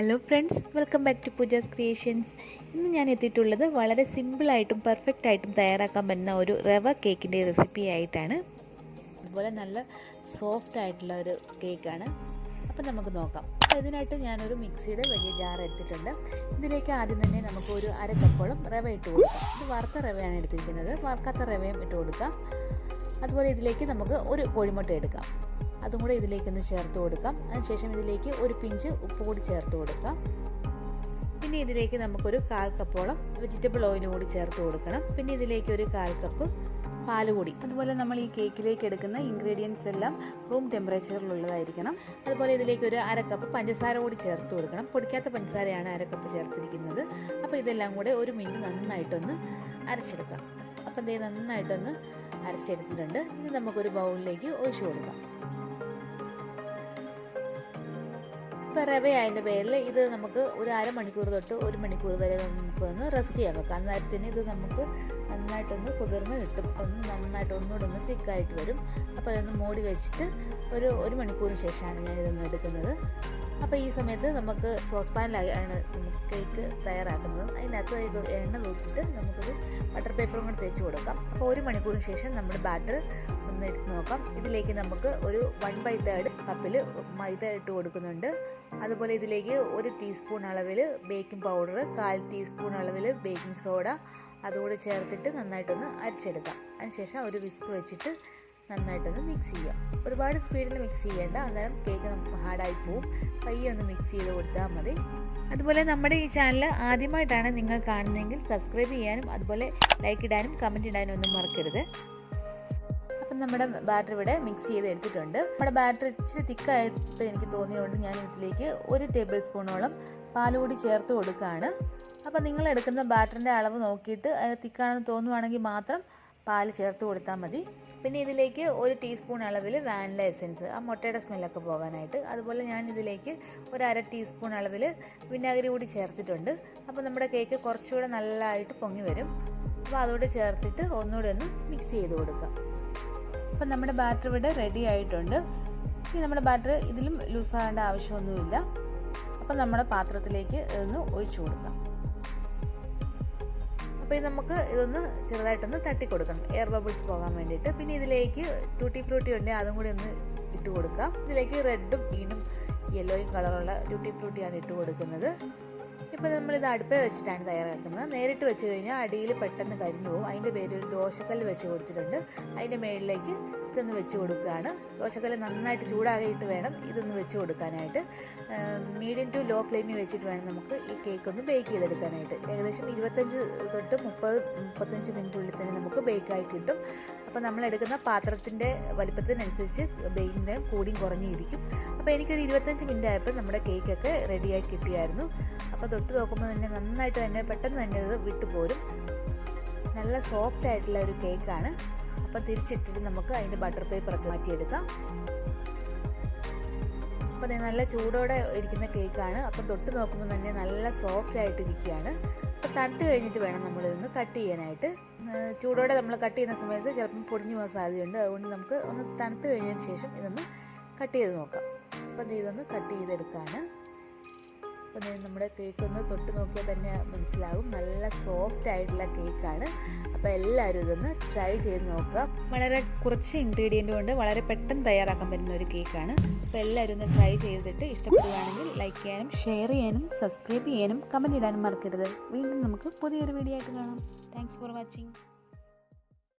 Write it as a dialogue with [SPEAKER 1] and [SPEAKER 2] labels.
[SPEAKER 1] Hello friends welcome back to Pooja's creations ഇന്ന് ഞാൻ എത്തിയിട്ടുള്ളത് വളരെ സിമ്പിളായിട്ടും പെർഫെക്റ്റ് ആയിട്ടും തയ്യാറാക്കാൻ പറ്റുന്ന ഒരു റവ കേക്കിന്റെ റെസിപ്പി ആയിട്ടാണ്. അതുപോലെ നല്ല സോഫ്റ്റ് ആയിട്ടുള്ള ഒരു കേക്കാണ്. അപ്പം നമുക്ക് നോക്കാം. അപ്പോൾ ഇതിനായിട്ട് ഞാനൊരു മിക്സിയുടെ വലിയ ജാർ എടുത്തിട്ടുണ്ട്. ഇതിലേക്ക് ആദ്യം തന്നെ നമുക്ക് ഒരു അര കപ്പോളം റവ ഇട്ട് കൊടുക്കാം. ഇത് വറുത്ത റവയാണ് എടുത്തിരിക്കുന്നത്. വറുക്കാത്ത റവയും ഇട്ട് കൊടുക്കാം. അതുപോലെ ഇതിലേക്ക് നമുക്ക് ഒരു കോഴിമുട്ട എടുക്കാം. അതും കൂടെ ഇതിലേക്കൊന്ന് ചേർത്ത് കൊടുക്കാം. അതിനുശേഷം ഇതിലേക്ക് ഒരു പിഞ്ച് ഉപ്പ് കൂടി ചേർത്ത് കൊടുക്കാം. പിന്നെ ഇതിലേക്ക് നമുക്കൊരു കാൽ കപ്പോളം വെജിറ്റബിൾ ഓയിൽ കൂടി ചേർത്ത് കൊടുക്കണം. പിന്നെ ഇതിലേക്ക് ഒരു കാൽ കപ്പ് പാൽ കൂടി. അതുപോലെ നമ്മൾ ഈ കേക്കിലേക്ക് എടുക്കുന്ന ഇൻഗ്രീഡിയൻസ് എല്ലാം റൂം ടെമ്പറേച്ചറിലുള്ളതായിരിക്കണം അതുപോലെ ഇതിലേക്ക് ഒരു അരക്കപ്പ് കപ്പ് പഞ്ചസാര കൂടി ചേർത്ത് കൊടുക്കണം. പൊടിക്കാത്ത പഞ്ചസാരയാണ് അരക്കപ്പ് കപ്പ് ചേർത്തിരിക്കുന്നത്. അപ്പോൾ ഇതെല്ലാം കൂടെ ഒരു മിനിറ്റ് നന്നായിട്ടൊന്ന് അരച്ചെടുക്കാം. അപ്പം ഇതേ നന്നായിട്ടൊന്ന് അരച്ചെടുത്തിട്ടുണ്ട്. ഇനി നമുക്കൊരു ബൗളിലേക്ക് ഒഴിച്ചു കൊടുക്കാം. ഇപ്പോൾ അതിന്റെ പേരിൽ ഇത് നമുക്ക് ഒരു അരമണിക്കൂർ തൊട്ട് ഒരു മണിക്കൂർ വരെ നമുക്ക് ഒന്ന് റെസ്റ്റ് ചെയ്യാൻ വെക്കാം. അന്നേരത്തിന് ഇത് നമുക്ക് നന്നായിട്ടൊന്ന് കുതിർന്ന് കിട്ടും. ഒന്ന് നന്നായിട്ട് ഒന്നുകൂടെ ഒന്ന് തിക്കായിട്ട് വരും. അപ്പോൾ അതൊന്ന് മൂടി വെച്ചിട്ട് ഒരു ഒരു മണിക്കൂറിന് ശേഷമാണ് ഞാൻ ഇതൊന്ന് എടുക്കുന്നത്. അപ്പോൾ ഈ സമയത്ത് നമുക്ക് സോസ് പാനിലാണ് കേക്ക് തയ്യാറാക്കുന്നത്. അതിനകത്ത് എണ്ണ നോക്കിയിട്ട് നമുക്കൊരു ബട്ടർ പേപ്പറും കൂടെ തേച്ച് കൊടുക്കാം. അപ്പോൾ ഒരു മണിക്കൂറിന് ശേഷം നമ്മുടെ ബാറ്റർ ഒന്ന് എടുത്ത് നോക്കാം. ഇതിലേക്ക് നമുക്ക് ഒരു വൺ ബൈ തേർഡ് കപ്പിൽ മൈദ ഇട്ട് കൊടുക്കുന്നുണ്ട്. അതുപോലെ ഇതിലേക്ക് ഒരു ടീസ്പൂൺ അളവിൽ ബേക്കിംഗ് പൗഡർ കാൽ ടീസ്പൂൺ അളവിൽ ബേക്കിംഗ് സോഡ അതുകൂടി ചേർത്തിട്ട് നന്നായിട്ടൊന്ന് അരിച്ചെടുക്കാം. അതിനുശേഷം ഒരു വിസ്ക് വെച്ചിട്ട് നന്നായിട്ടൊന്ന് മിക്സ് ചെയ്യുക. ഒരുപാട് സ്പീഡിൽ മിക്സ് ചെയ്യേണ്ട. അന്നേരം കേക്ക് നമുക്ക് ഹാർഡായി പോവും. പയ്യെ ഒന്ന് മിക്സ് ചെയ്ത് കൊടുത്താൽ മതി. അതുപോലെ നമ്മുടെ ഈ ചാനൽ ആദ്യമായിട്ടാണ് നിങ്ങൾ കാണുന്നതെങ്കിൽ സബ്സ്ക്രൈബ് ചെയ്യാനും അതുപോലെ ലൈക്ക് ഇടാനും കമന്റ് ഇടാനും ഒന്നും മറക്കരുത്. അപ്പം നമ്മുടെ ബാറ്റർ ഇവിടെ മിക്സ് ചെയ്ത് എടുത്തിട്ടുണ്ട്. നമ്മുടെ ബാറ്റർ ഇച്ചിരി തിക്കായിട്ട് എനിക്ക് തോന്നിയതുകൊണ്ട് ഞാൻ ഇതിലേക്ക് ഒരു ടേബിൾ സ്പൂണോളം പാൽ കൂടി ചേർത്ത് കൊടുക്കുകയാണ്. അപ്പം നിങ്ങൾ എടുക്കുന്ന ബാറ്ററിന്റെ അളവ് നോക്കിയിട്ട് തിക്കാണെന്ന് തോന്നുവാണെങ്കിൽ മാത്രം പാൽ ചേർത്ത് കൊടുത്താൽ മതി. പിന്നെ ഇതിലേക്ക് ഒരു ടീസ്പൂൺ അളവിൽ വാനില എസെൻസ് ആ മുട്ടയുടെ സ്മെല്ലൊക്കെ പോകാനായിട്ട്. അതുപോലെ ഞാൻ ഇതിലേക്ക് ഒരു അര ടീസ്പൂൺ അളവിൽ വിനാഗിരി കൂടി ചേർത്തിട്ടുണ്ട്. അപ്പോൾ നമ്മുടെ കേക്ക് കുറച്ചുകൂടെ നല്ലതായിട്ട് പൊങ്ങി വരും. അപ്പോൾ അതുകൂടെ ചേർത്തിട്ട് ഒന്നുകൂടെ ഒന്ന് മിക്സ് ചെയ്ത് കൊടുക്കാം. അപ്പം നമ്മുടെ ബാറ്റർ ഇവിടെ റെഡി ആയിട്ടുണ്ട്. ഇനി നമ്മുടെ ബാറ്റർ ഇതിലും ലൂസാകേണ്ട ആവശ്യമൊന്നുമില്ല. അപ്പം നമ്മുടെ പാത്രത്തിലേക്ക് ഇതൊന്ന് ഒഴിച്ചു കൊടുക്കാം. അപ്പോൾ ഇത് നമുക്ക് ഇതൊന്ന് ചെറുതായിട്ടൊന്ന് തട്ടി കൊടുക്കണം എയർ ബബിൾസ് പോകാൻ വേണ്ടിയിട്ട്. പിന്നെ ഇതിലേക്ക് ട്യൂട്ടി ഫ്രൂട്ടി ഉണ്ട്. അതും കൂടി ഒന്ന് ഇട്ട് കൊടുക്കാം. ഇതിലേക്ക് റെഡും ഗ്രീനും യെല്ലോയും കളറുള്ള ട്യൂട്ടി ഫ്രൂട്ടിയാണ് ഇട്ട് കൊടുക്കുന്നത്. ഇപ്പോൾ നമ്മളിത് അടുപ്പേ വെച്ചിട്ടാണ് തയ്യാറാക്കുന്നത്. നേരിട്ട് വെച്ച് കഴിഞ്ഞാൽ അടിയിൽ പെട്ടെന്ന് കരിഞ്ഞു പോകും. അതിന്റെ പേര് ഒരു ദോശക്കല്ല് വെച്ച് കൊടുത്തിട്ടുണ്ട്. അതിന്റെ മേളിലേക്ക് ഇതൊന്ന് വെച്ച് കൊടുക്കുകയാണ്. ദോശക്കല്ല് നന്നായിട്ട് ചൂടാകിയിട്ട് വേണം ഇതൊന്ന് വെച്ച് കൊടുക്കാനായിട്ട്. മീഡിയം ടു ലോ ഫ്ലെയിമിൽ വെച്ചിട്ട് വേണം നമുക്ക് ഈ കേക്ക് ഒന്ന് ബേക്ക് ചെയ്തെടുക്കാനായിട്ട്. ഏകദേശം ഇരുപത്തഞ്ച് തൊട്ട് മുപ്പത് മുപ്പത്തഞ്ച് മിനിറ്റുള്ളിൽ തന്നെ നമുക്ക് ബേക്കായി കിട്ടും. അപ്പോൾ നമ്മൾ എടുക്കുന്ന പാത്രത്തിന്റെ വലിപ്പത്തിനനുസരിച്ച് ബെയിന്റെ കൂടിയും കുറഞ്ഞിരിക്കും. അപ്പോൾ എനിക്കൊരു ഇരുപത്തഞ്ച് മിനിറ്റ് ആയപ്പോൾ നമ്മുടെ കേക്കൊക്കെ റെഡിയായി കിട്ടിയായിരുന്നു. അപ്പോൾ തൊട്ട് നോക്കുമ്പോൾ തന്നെ നന്നായിട്ട് തന്നെ പെട്ടെന്ന് തന്നെ ഇത് വിട്ടുപോരും നല്ല സോഫ്റ്റ് ആയിട്ടുള്ള ഒരു കേക്കാണ്. അപ്പോൾ തിരിച്ചിട്ടിട്ട് നമുക്ക് അതിന്റെ ബട്ടർ പേപ്പറൊക്കെ മാറ്റിയെടുക്കാം. അപ്പോൾ നല്ല ചൂടോടെ ഇരിക്കുന്ന കേക്കാണ്. അപ്പോൾ തൊട്ട് നോക്കുമ്പോൾ തന്നെ നല്ല സോഫ്റ്റ് ആയിട്ടിരിക്കുകയാണ്. അപ്പോൾ തട്ട് കഴിഞ്ഞിട്ട് വേണം നമ്മളിതൊന്ന് കട്ട് ചെയ്യാനായിട്ട്. ചൂടോടെ നമ്മൾ കട്ട് ചെയ്യുന്ന സമയത്ത് ചിലപ്പം പൊടിഞ്ഞു പോകാൻ സാധ്യതയുണ്ട്. അതുകൊണ്ട് നമുക്ക് ഒന്ന് തണുത്ത് കഴിഞ്ഞതിന് ശേഷം ഇതൊന്ന് കട്ട് ചെയ്ത് നോക്കാം. അപ്പം ഇതൊന്ന് കട്ട് ചെയ്തെടുക്കുകയാണ് അപ്പം നമ്മുടെ കേക്ക് ഒന്ന് തൊട്ട് നോക്കിയാൽ തന്നെ മനസ്സിലാകും. നല്ല സോഫ്റ്റ് ആയിട്ടുള്ള കേക്കാണ് അപ്പോൾ എല്ലാവരും ഇതൊന്ന് ട്രൈ ചെയ്ത് നോക്കുക. വളരെ കുറച്ച് ഇൻഗ്രീഡിയന്റ് കൊണ്ട് വളരെ പെട്ടെന്ന് തയ്യാറാക്കാൻ പറ്റുന്ന ഒരു കേക്കാണ് അപ്പോൾ എല്ലാവരും ഒന്ന് ട്രൈ ചെയ്തിട്ട് ഇഷ്ടപ്പെടുകയാണെങ്കിൽ ലൈക്ക് ചെയ്യാനും ഷെയർ ചെയ്യാനും സബ്സ്ക്രൈബ് ചെയ്യാനും കമന്റ് ഇടാനും മറക്കരുത്. വീണ്ടും നമുക്ക് പുതിയൊരു വീഡിയോ ആയിട്ട് കാണാം. Thanks for watching